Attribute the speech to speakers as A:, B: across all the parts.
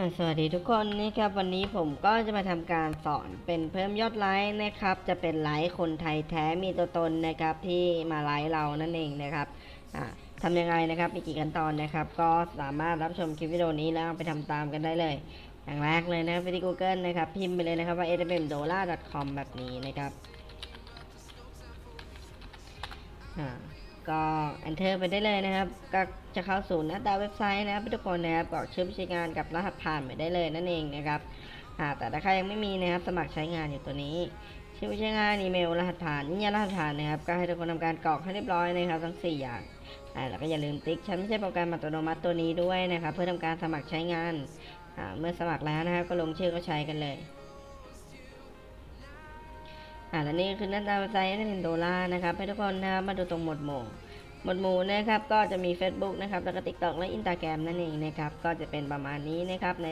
A: สวัสดีทุกคนนะครับวันนี้ผมก็จะมาทำการสอนเป็นเพิ่มยอดไลค์นะครับ จะเป็นไลค์คนไทยแท้มีตัวตนนะครับที่มาไลค์เรานั่นเองนะครับอ่าทำยังไงนะครับมีกี่ขั้นตอนนะครับ ก็สามารถรับชมคลิปวิดีโอนี้แล้วไปทำตามกันได้เลย อย่างแรกเลยนะครับไปที่ Google นะครับพิมพ์ไปเลยนะครับว่า s m d o l a c o m แบบนี้นะครับ อ่าก็ enter ไปได้เลยนะครับ ก็จะเข้าสู่หน้าตาเว็บไซต์นะครับทุกคนนะครับกรอกชื่อผู้ใช้งานกับรหัสผ่านไปได้เลยนั่นเองนะครับแต่ถ้าใครยังไม่มีนะครับ สมัครใช้งานอยู่ตัวนี้ ชื่อผู้ใช้งานอีเมลรหัสผ่านยืนยันรหัสผ่านนะครับ ก็ให้ทุกคนทำการกรอกให้เรียบร้อยนะครับ ทั้ง 4 อย่างแล้วก็อย่าลืมติ๊กฉันไม่ใช่โปรแกรมอัตโนมัติตัวนี้ด้วยนะครับ เพื่อทำการสมัครใช้งานเมื่อสมัครแล้วนะครับ ก็ลงชื่อก็ใช้กันเลย อ่าและนี่คือหน้าตาไซต์นั่นเป็นโดล่านะครับให้ทุกคนนะครับมาดูตรงหมวดหมู่ หมวดหมู่นะครับก็จะมี Facebook นะครับแล้วก็ TikTok และ Instagram นั่นเองนะครับก็จะเป็นประมาณนี้นะครับใน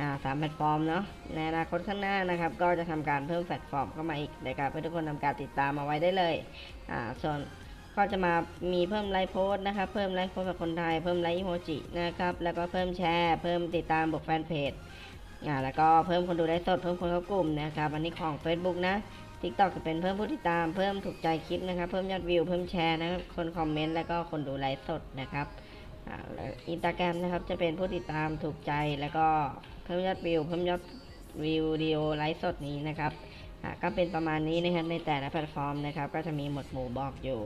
A: อ่าสามแพลตฟอร์มเนาะในอนาคตข้างหน้านะครับก็จะทำการเพิ่มแพลตฟอร์มเข้ามาอีกนะครับให้ทุกคนทำการติดตามเอาไว้ได้เลยอ่าส่วนก็จะมามีเพิ่มไลค์โพสต์นะครับเพิ่มไลค์โพสต์กับคนไทยเพิ่มไลค์อีโมจินะครับแล้วก็เพิ่มแชร์ เพิ่มติดตามบวกแฟนเพจอ่าแล้วก็เพิ่มคนดูไลฟ์สดเพิ่มคนเข้ากลุ่มนะครับอันนี้ของ Facebook นะ ทิกตอกจะเป็นเพิ่มผู้ติดตามเพิ่มถูกใจคลิปนะครับ เพิ่มยอดวิวเพิ่มแชร์นะครับคนคอมเมนต์แล้วก็คนดูไลฟ์สดนะครับอินสตาแกรมนะครับจะเป็นผู้ติดตามถูกใจแล้วก็เพิ่มยอดวิวเพิ่มยอดวิวดีโอไลฟ์สดนี้นะครับก็เป็นประมาณนี้นะครับในแต่ละแพลตฟอร์มนะครับ ก็จะมีหมวดหมู่บอกอยู่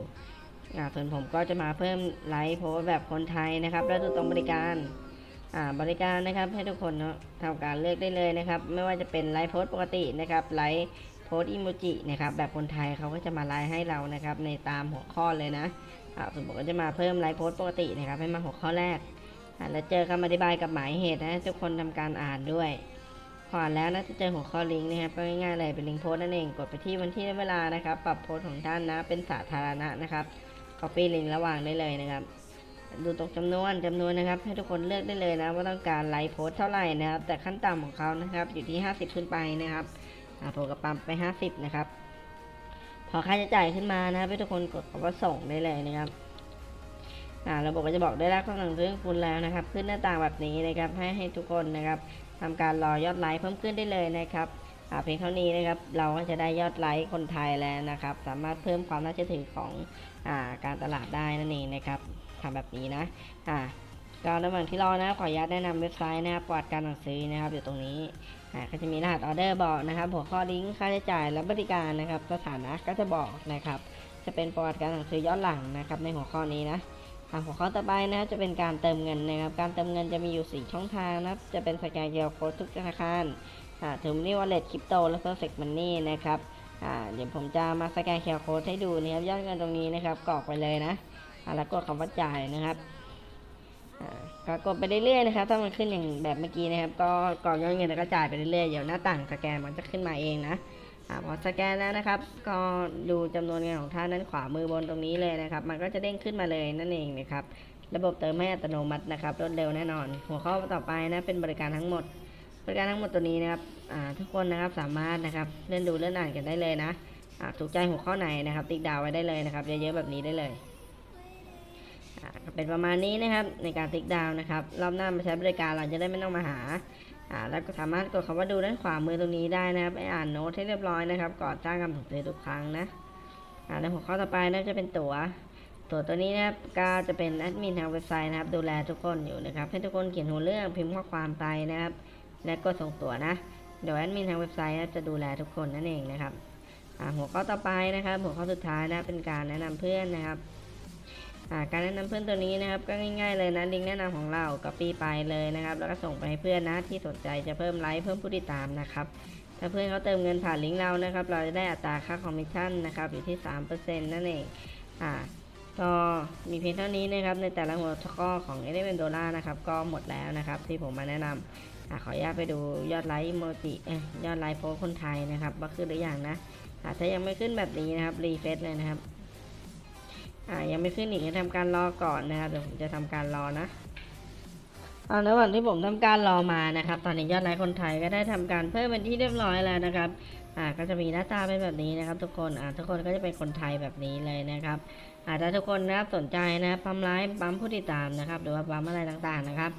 A: ส่วนผมก็จะมาเพิ่มไลฟ์โพสแบบคนไทยนะครับ แล้วดูตรงบริการบริการนะครับให้ทุกคนเนาะทำการเลือกได้เลยนะครับ ไม่ว่าจะเป็นไลฟ์โพสปกตินะครับไลฟ์ โพสอิโมจินะครับแบบคนไทยเขาก็จะมาไลฟ์ให้เรานะครับในตามหัวข้อเลยนะส่วนผมก็จะมาเพิ่มไลฟ์โพสปกตินะครับให้มาหัวข้อแรกแล้วเจอคำอธิบายกับหมายเหตุนะทุกคนทำการอ่านด้วยพออ่านแล้วนะจะเจอหัวข้อลิงก์นะครับก็ง่ายๆเลยเป็นลิงก์โพสนั่นเองกดไปที่วันที่และเวลานะครับ ปรับโพสของท่านนะเป็นสาธารณะนะครับ copy ลิงก์ระหว่างได้เลยนะครับ ดูตรงจำนวนจำนวนนะครับ ให้ทุกคนเลือกได้เลยนะว่าต้องการไลฟ์โพสเท่าไหร่นะครับ แต่ขั้นต่ำของเขานะครับอยู่ที่ 50 ขึ้นไปนะครับ ผมกับปั๊มไป 50 นะครับ พอค่าใช้จ่ายขึ้นมานะครับทุกคนกดคำว่าส่งได้เลยนะครับอ่าระบบก็จะบอกได้รับคำสั่งซื้อคุณแล้วนะครับ ขึ้นหน้าต่างแบบนี้นะครับ ให้ให้ทุกคนนะครับทำการรอยอดไลค์เพิ่มขึ้นได้เลยนะครับอ่าเพียงเท่านี้นะครับ เราก็จะได้ยอดไลค์คนไทยแล้วนะครับ สามารถเพิ่มความน่าเชื่อถือของอ่าการตลาดได้นั่นเองนะครับทำแบบนี้นะอ่าก็ระหว่างที่รอนะขออนุญาตแนะนำเว็บไซต์นะครับประวัติการสั่งซื้อนะครับอยู่ตรงนี้ อ่าก็จะมีรหัสออเดอร์บอกนะครับ หัวข้อลิงก์ค่าใช้จ่ายและบริการนะครับ สถานะก็จะบอกนะครับ จะเป็นประวัติการสั่งซื้อย้อนหลังนะครับ ในหัวข้อนี้นะหัวข้อต่อไปนะครับจะเป็นการเติมเงินนะครับ การเติมเงินจะมีอยู่ 4 ช่องทางนะครับ จะเป็นสแกนเกียร์โค้ดทุกธนาคารอ่าถึงนี่วอลเล็ตคริปโตและเพอร์เฟกต์มันนี่นะครับเดี๋ยวผมจะมาสแกนเคียร์โค้ดให้ดูนะครับยอดเงินตรงนี้นะครับกรอกไปเลยนะแล้วกดคำว่าจ่ายนะครับ ก็กดไปเรื่อยๆนะครับ ถ้ามันขึ้นอย่างแบบเมื่อกี้นะครับ ก็กรอกยอดเงินแล้วก็จ่ายไปเรื่อยๆ เดี๋ยวหน้าต่างสแกนมันจะขึ้นมาเองนะอ่าพอสแกนแล้วนะครับ ก็ดูจำนวนเงินของท่านนั้นขวามือบนตรงนี้เลยนะครับ มันก็จะเด้งขึ้นมาเลยนั่นเองนะครับ ระบบเติมให้อัตโนมัตินะครับ รวดเร็วแน่นอน หัวข้อต่อไปนะ เป็นบริการทั้งหมด บริการทั้งหมดตัวนี้นะครับอ่าทุกคนนะครับสามารถนะครับเลื่อนดูเลื่อนอ่านกันได้เลยนะอ่าถูกใจหัวข้อไหนนะครับ ติ๊กดาวไว้ได้เลยนะครับ เยอะๆแบบนี้ได้เลย เป็นประมาณนี้นะครับในการติ๊กดาวนะครับ รอบหน้ามาใช้บริการเราจะได้ไม่ต้องมาหาอ่าแล้วก็สามารถกดคำว่าดูด้านขวามือตรงนี้ได้นะครับไปอ่านโน้ตให้เรียบร้อยนะครับ ก่อนสร้างคำสั่งซื้อทุกครั้งนะอ่าในหัวข้อต่อไปนะจะเป็นตัว๋วตั๋วตัวนี้นะครับก็จะเป็นแอดมินทางเว็บไซต์นะครับ ดูแลทุกคนอยู่นะครับ ให้ทุกคนเขียนหัวเรื่องพิมพ์ข้อความไปนะครับ และกดส่งตั๋วนะเดี๋ยวแอดมินทางเว็บไซต์จะดูแลทุกคนนั่นเองนะครับหัวข้อต่อไปนะครับ หัวข้อสุดท้ายนะเป็นการแนะนำเพื่อนนะครับ การแนะนำเพื่อนตัวนี้นะครับก็ง่ายๆเลยนะลิงก์แนะนำของเราก็ปีไปเลยนะครับแล้วก็ส่งไปให้เพื่อนนะที่สนใจจะเพิ่มไลค์เพิ่มผู้ติดตามนะครับถ้าเพื่อนเขาเติมเงินผ่านลิงก์เรานะครับเราจะได้อัตราค่าคอมมิชชั่นนะครับอยู่ที่3%นั่นเองอ่าก็มีเพียงเท่านี้นะครับในแต่ละหัวข้อของเอเดเวนโดล่านะครับก็หมดแล้วนะครับที่ผมมาแนะนำอ่าขออนุญาตไปดูยอดไลค์โมจิเอ้ยยอดไลค์โพสต์คนไทยนะครับว่าขึ้นหรือยังนะอ่าถ้ายังไม่ขึ้นแบบนี้นะครับรีเฟซเลยนะครับ อ่ายังไม่ขึ้นอีกให้ทำการรอก่อนนะครับเดี๋ยวผมจะทำการรอนะเอาระหว่างที่ผมทำการรอมานะครับ ตอนนี้ยอดไลค์คนไทยก็ได้ทำการเพิ่มเป็นที่เรียบร้อยแล้วนะครับ อ่าก็จะมีหน้าตาเป็นแบบนี้นะครับ ทุกคนอ่าทุกคนก็จะเป็นคนไทยแบบนี้เลยนะครับอาจจะทุกคนนะครับสนใจนะปั๊มไลค์ปั๊มผู้ติดตามนะครับ หรือว่าปั๊มอะไรต่างๆนะครับ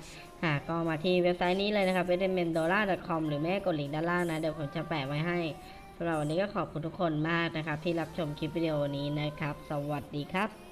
A: อ่าก็มาที่เว็บไซต์นี้เลยนะครับ w w w d o l a r c o m หรือแม่กดลิงก์ด้านล่างนะเดี๋ยวผมจะแปะไว้ให้ สำหรับวันนี้ก็ขอบคุณทุกคนมากนะครับ ที่รับชมคลิปวิดีโอนี้นะครับ สวัสดีครับ